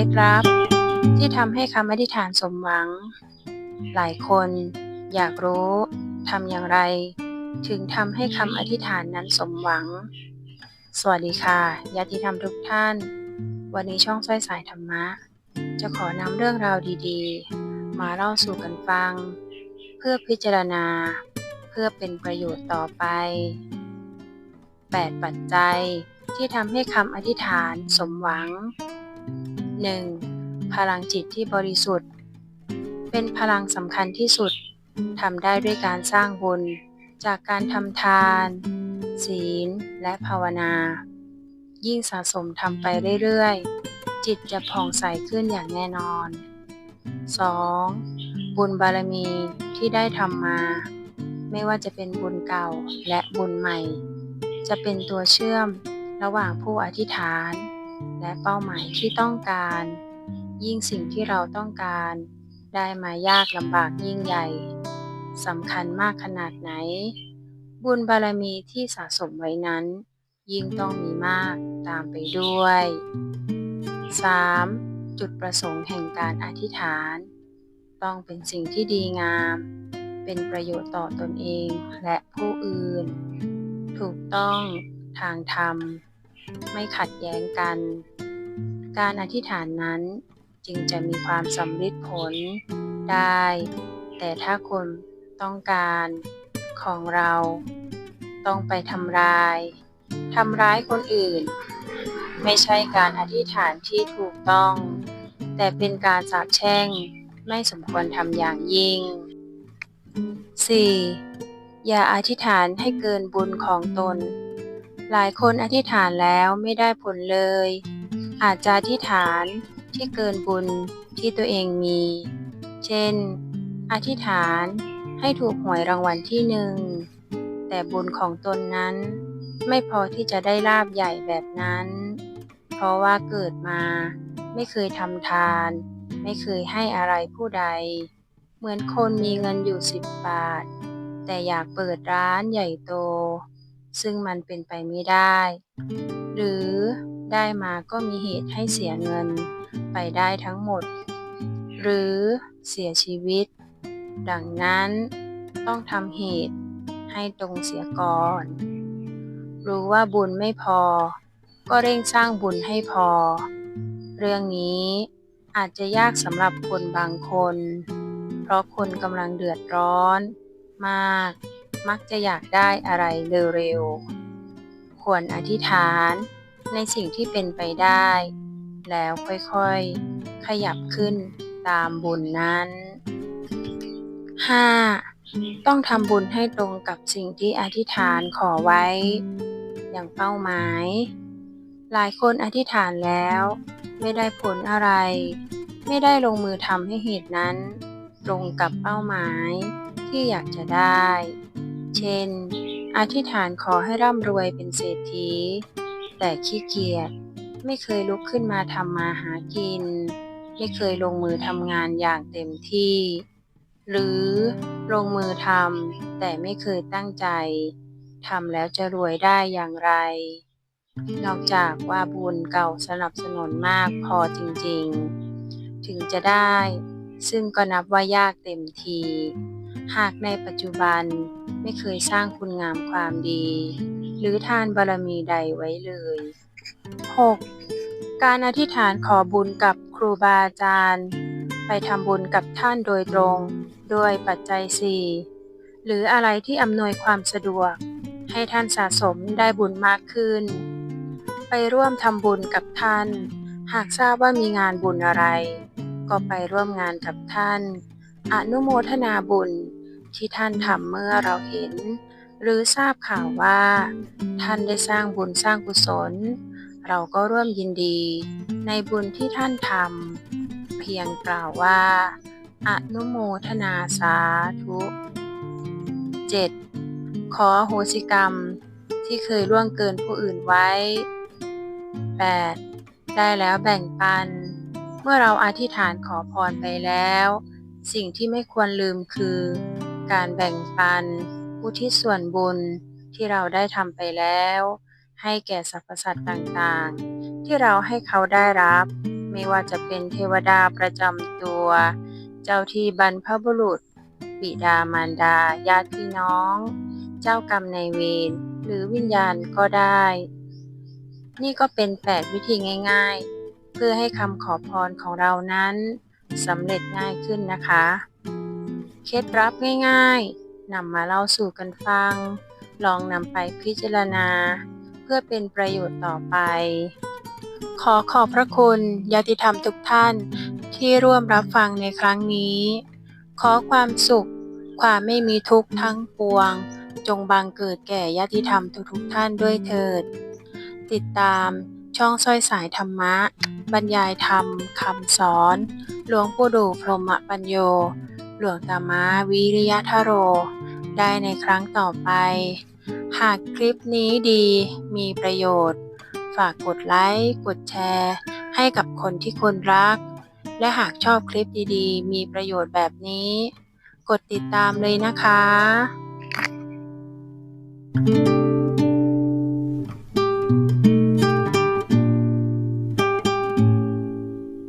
ล็ดลับ ที่ทำให้คำอธิษฐานสมหวัง หลายคนอยากรู้ทำอย่างไร ถึงทำให้คำอธิษฐานนั้นสมหวัง สวัสดีค่ะญาติธรรมทุกท่าน วันนี้ช่องส้อยสายธรรมะ จะขอนำเรื่องราวดีๆ มาเล่าสู่กันฟัง เพื่อพิจารณา เพื่อเป็นประโยชน์ต่อไป 8 ปัจจัยที่ทำให้คำอธิษฐานสมหวัง 1. พลังจิตที่บริสุทธิ์ เป็นพลังสำคัญที่สุดทำได้ด้วยการสร้างบุญ จากการทำทาน ศีล และภาวนา ยิ่งสะสมทำไปเรื่อยๆ จิตจะผ่องใสขึ้นอย่างแน่นอน 2. บุญบารมีที่ได้ทำมา ไม่ว่าจะเป็นบุญเก่าและบุญใหม่ จะเป็นตัวเชื่อมระหว่างผู้อธิษฐาน และเป้าหมายที่ต้องการ ยิ่งสิ่งที่เราต้องการ ได้มายากลำบากยิ่งใหญ่สำคัญมากขนาดไหน บุญบารมีที่สะสมไว้นั้น ยิ่งต้องมีมากตามไปด้วย 3. จุดประสงค์แห่งการอธิษฐาน ต้องเป็นสิ่งที่ดีงาม เป็นประโยชน์ต่อตนเองและผู้อื่น ถูกต้องทางธรรม ไม่ขัดแย้งกัน การอธิษฐานนั้นจึงจะมีความสำเร็จผลได้ แต่ถ้าคนต้องการของเรา ต้องไปทำร้ายทำร้ายคนอื่น ไม่ใช่การอธิษฐานที่ถูกต้อง แต่เป็นการสาปแช่งไม่สมควรทำอย่างยิ่ง 4. อย่าอธิษฐานให้เกินบุญของตน หลายคนอธิษฐานแล้วไม่ได้ผลเลย อาจจะอธิษฐานที่เกินบุญที่ตัวเองมี เช่น อธิษฐานให้ถูกหวยรางวัลที่หนึ่ง แต่บุญของตนนั้น ไม่พอที่จะได้ลาบใหญ่แบบนั้น เพราะว่าเกิดมาไม่เคยทำทาน ไม่เคยให้อะไรผู้ใด เหมือนคนมีเงินอยู่สิบบาท แต่อยากเปิดร้านใหญ่โต ซึ่งมันเป็นไปไม่ได้ หรือได้มาก็มีเหตุให้เสียเงินไปได้ทั้งหมด หรือเสียชีวิต ดังนั้นต้องทำเหตุให้ตรงเสียก่อน รู้ว่าบุญไม่พอ ก็เร่งสร้างบุญให้พอ เรื่องนี้อาจจะยากสำหรับคนบางคน เพราะคนกำลังเดือดร้อนมาก มักจะอยากได้อะไรเร็วๆ ควรอธิษฐานในสิ่งที่เป็นไปได้ แล้วค่อยๆ ขยับขึ้นตามบุญนั้น 5. ต้องทำบุญให้ตรงกับสิ่งที่อธิษฐานขอไว้ อย่างเป้าหมาย หลายคนอธิษฐานแล้ว ไม่ได้ผลอะไร ไม่ได้ลงมือทำให้เหตุนั้น ตรงกับเป้าหมายที่อยากจะได้ เช่น อธิษฐานขอให้ร่ำรวยเป็นเศรษฐี แต่ขี้เกียจไม่เคยลุกขึ้นมาทำมาหากิน ไม่เคยลงมือทำงานอย่างเต็มที่ หรือลงมือทำแต่ไม่เคยตั้งใจทำแล้วจะรวยได้อย่างไร นอกจากว่าบุญเก่าสนับสนุนมากพอจริงๆ ถึงจะได้ ซึ่งก็นับว่ายากเต็มที หากในปัจจุบันไม่เคยสร้างคุณงามความดี หรือทานบารมีใดไว้เลย 6. การอธิษฐานขอบุญกับครูบาอาจารย์ ไปทำบุญกับท่านโดยตรงด้วยปัจจัยสี่หรืออะไรที่อำนวยความสะดวก ให้ท่านสะสมได้บุญมากขึ้น ไปร่วมทำบุญกับท่าน หากทราบว่ามีงานบุญอะไร ก็ไปร่วมงานกับท่าน อนุโมทนาบุญที่ท่านทำเมื่อเราเห็น หรือทราบข่าวว่า ท่านได้สร้างบุญสร้างกุศล เราก็ร่วมยินดี ในบุญที่ท่านทำเพียงกล่าวว่า อนุโมทนาสาธุ 7. ขอโหสิกรรมที่เคยล่วงเกินผู้อื่นไว้ 8. ได้แล้วแบ่งปัน เมื่อเราอธิษฐานขอพรไปแล้ว สิ่งที่ไม่ควรลืมคือ การแบ่งปันอุทิศส่วนบุญที่เราได้ทำไปแล้ว ให้แก่สรรพสัตว์ต่างๆ ที่เราให้เขาได้รับ ไม่ว่าจะเป็นเทวดาประจำตัว เจ้าที่บรรพบุรุษ บิดามารดา ญาติพี่น้อง เจ้ากรรมนายเวรหรือวิญญาณก็ได้ นี่ก็เป็น 8 วิธีง่าย ๆ เพื่อให้คำขอพรของเรานั้น สำเร็จง่ายขึ้นนะคะ เคล็ดลับง่ายๆนำมาเล่าสู่กันฟัง ลองนำไปพิจารณา เพื่อเป็นประโยชน์ต่อไป ขอขอบพระคุณญาติธรรมทุกท่านที่ร่วมรับฟังในครั้งนี้ ขอความสุข ความไม่มีทุกข์ทั้งปวง จงบังเกิดแก่ญาติธรรมทุกๆท่านด้วยเถิด ติดตาม ช่องสร้อยสายธรรมะ บรรยายธรรมคำสอน หลวงปู่ดูพรหมปัญโย หลวงตามาวิริยะทโร ได้ในครั้งต่อไป หากคลิปนี้ดีมีประโยชน์ ฝากกดไลค์ กดแชร์ ให้กับคนที่คุณรัก และหากชอบคลิปดีๆ มีประโยชน์แบบนี้ กดติดตามเลยนะคะ